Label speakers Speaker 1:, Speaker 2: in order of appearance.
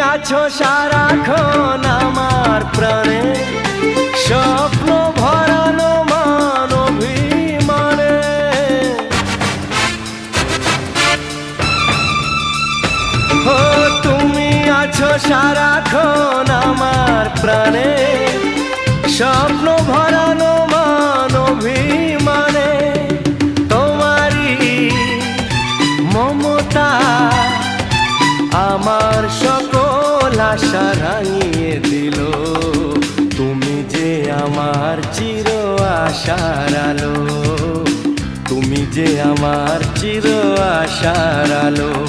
Speaker 1: আছো সারাক্ষণ আমার প্রাণে। স্বপ্ন ভরানো মান অভিমানে। ও, তুমি আছো সারাক্ষণ আমার প্রাণে। স্বপ্ন ভরানো মান অভিমানে। তোমারই মমতা আমার সকল আশা রাঙিয়ে দিল। তুমি যে আমার চির আশার আলো, তুমি যে আমার চির আশার আলো।